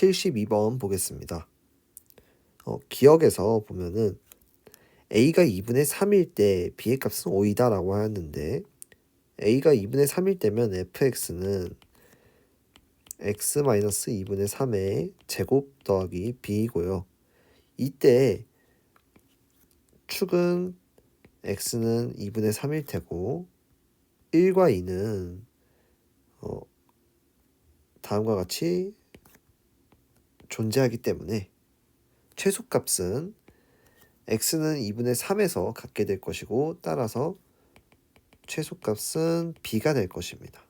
72번 보겠습니다. 어, 기억에서 보면은 a가 2분의 3일 때 b의 값은 5이다라고 하였는데 a가 2분의 3일 때면 fx는 x-2분의 3의 제곱 더하기 b이고요. 이때 축은 x는 2분의 3일 테고 1과 2는 어, 다음과 같이 존재하기 때문에 최소값은 x는 2분의 3에서 갖게 될 것이고 따라서 최소값은 b가 될 것입니다.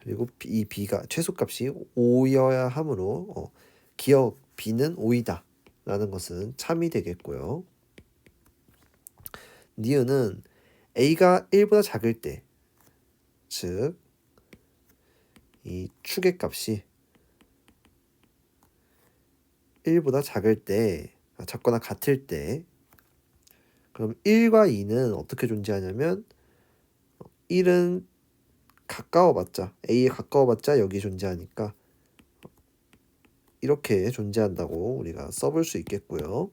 그리고 이 b가 최소값이 5여야 하므로 어, 기억 b는 5이다 라는 것은 참이 되겠고요. 니은은 a가 1보다 작을 때, 즉, 이 축의 값이 1보다 작을 때, 아, 작거나 같을 때, 그럼 1과 2는 어떻게 존재하냐면 1은 가까워봤자 a에 가까워봤자 여기 존재하니까 이렇게 존재한다고 우리가 써볼 수 있겠고요.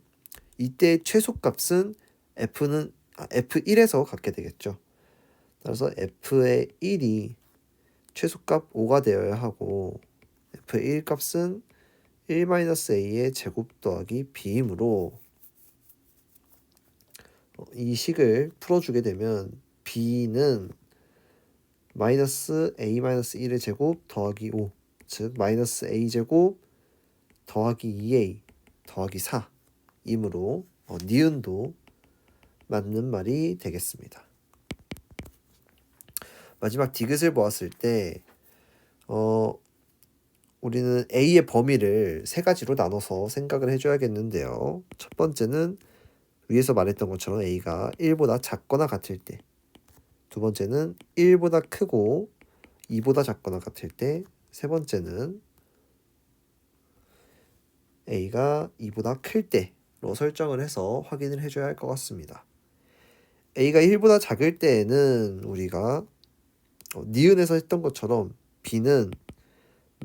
이때 최소값은 f는 아, f1에서 갖게 되겠죠. 따라서 f의 1이 최소값 5가 되어야 하고 f의 1 값은 1-a의 제곱 더하기 b이므로 어, 이 식을 풀어주게 되면 b는 마이너스 a 마이너스 1의 제곱 더하기 5, 즉 마이너스 a 제곱 더하기 2a 더하기 4이므로 어, 니은도 맞는 말이 되겠습니다. 마지막 디귿을 보았을 때 어, 우리는 a의 범위를 세 가지로 나눠서 생각을 해줘야겠는데요. 첫 번째는 위에서 말했던 것처럼 a가 1보다 작거나 같을 때, 두 번째는 1보다 크고 2보다 작거나 같을 때, 세 번째는 a가 2보다 클 때로 설정을 해서 확인을 해줘야 할 것 같습니다. a가 1보다 작을 때에는 우리가 어, 니은에서 했던 것처럼 b는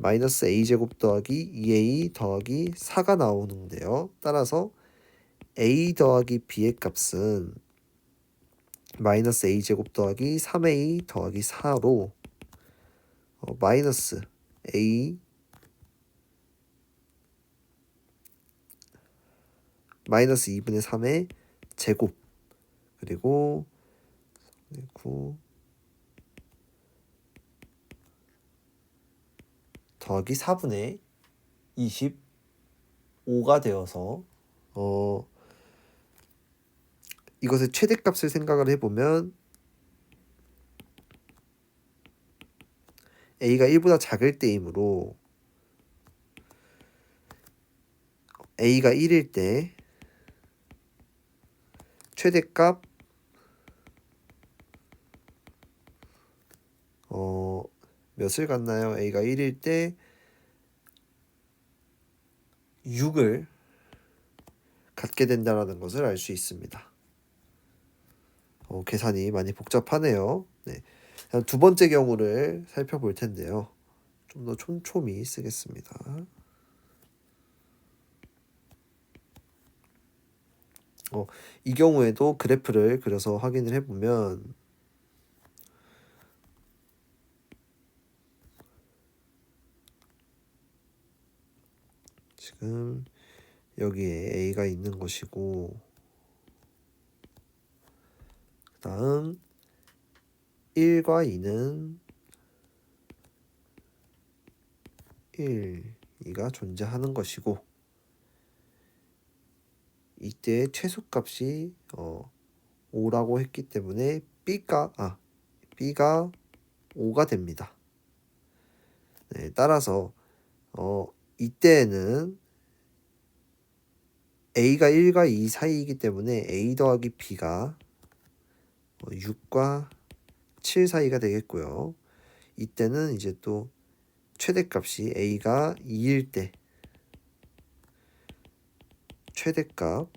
마이너스 a 제곱 더하기 2a 더하기 4가 나오는데요. 따라서 a 더하기 b의 값은 마이너스 a 제곱 더하기 3a 더하기 4로 어, 마이너스 a 마이너스 2분의 3의 제곱 그리고 9 더하기 4분의 25가 되어서 어 이것의 최대값을 생각을 해보면 a가 1보다 작을 때이므로 a가 1일 때 최대값 어 몇을 갖나요? a가 1일 때 6을 갖게 된다라는 것을 알 수 있습니다. 어, 계산이 많이 복잡하네요. 네. 두 번째 경우를 살펴볼 텐데요. 좀 더 촘촘히 쓰겠습니다. 어, 이 경우에도 그래프를 그려서 확인을 해보면 지금 여기에 A가 있는 것이고 그 다음 1과 2는 1, 2가 존재하는 것이고 이때 최소값이 어 5라고 했기 때문에 B가 아 B가 5가 됩니다. 네, 따라서 어 이때에는 A가 1과 2 사이이기 때문에 A 더하기 B가 6과 어, 7 사이가 되겠고요. 이때는 이제 또 최대값이 A가 2일 때 최대값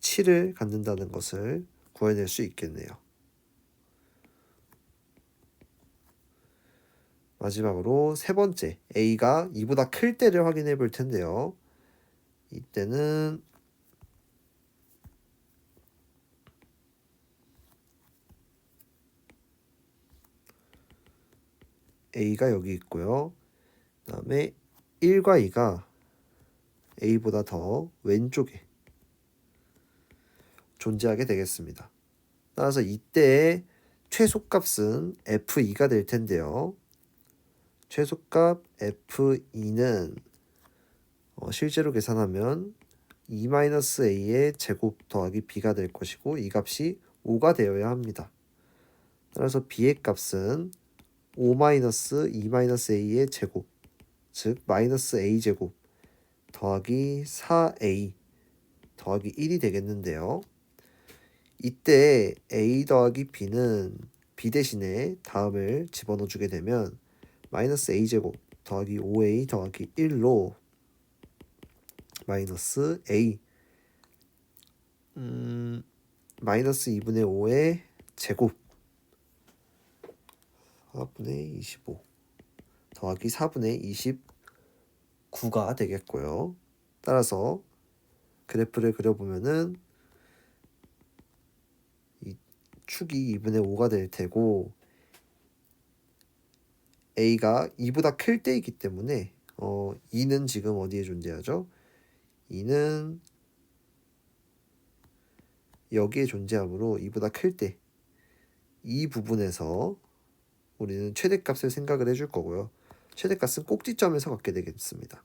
7을 갖는다는 것을 구해낼 수 있겠네요. 마지막으로 세 번째 a가 2보다 클 때를 확인해 볼 텐데요. 이때는 a가 여기 있고요. 그 다음에 1과 2가 a보다 더 왼쪽에 존재하게 되겠습니다. 따라서 이때의 최소값은 f2가 될 텐데요. 최소값 f2는 어, 실제로 계산하면 2-a의 제곱 더하기 b가 될 것이고 이 값이 5가 되어야 합니다. 따라서 b의 값은 5-2-a의 제곱 즉 마이너스 a 제곱 더하기 4a 더하기 1이 되겠는데요. 이때 a 더하기 b는 b 대신에 다음을 집어넣어 주게 되면 마이너스 a 제곱 더하기 5a 더하기 1로 마이너스 a 음, 마이너스 2분의 5의 제곱 4분의 25 더하기 4분의 29가 되겠고요. 따라서 그래프를 그려보면은 이 축이 2분의 5가 될 테고 a가 2보다 클 때이기 때문에 어 2는 지금 어디에 존재하죠? 2는 여기에 존재하므로 2보다 클 때 이 부분에서 우리는 최대값을 생각을 해줄 거고요. 최대값은 꼭지점에서 갖게 되겠습니다.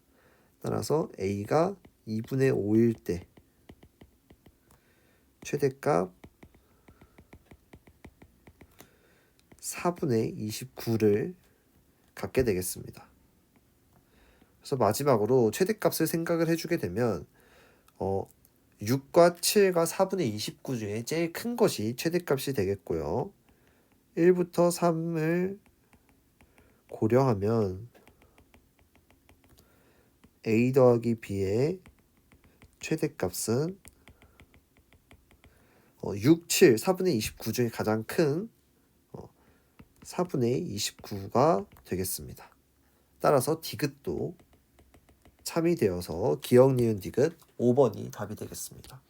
따라서 a가 2분의 5일 때 최대값 4분의 29를 갖게 되겠습니다. 그래서 마지막으로 최대값을 생각을 해주게 되면 어, 6과 7과 4분의 29 중에 제일 큰 것이 최대값이 되겠고요. 1부터 3을 고려하면 a 더하기 b의 최대값은 어, 6, 7, 4분의 29 중에 가장 큰 어, 4분의 29가 되겠습니다. 따라서 디귿도 참이 되어서 기억 니은 디귿 5번이 답이 되겠습니다.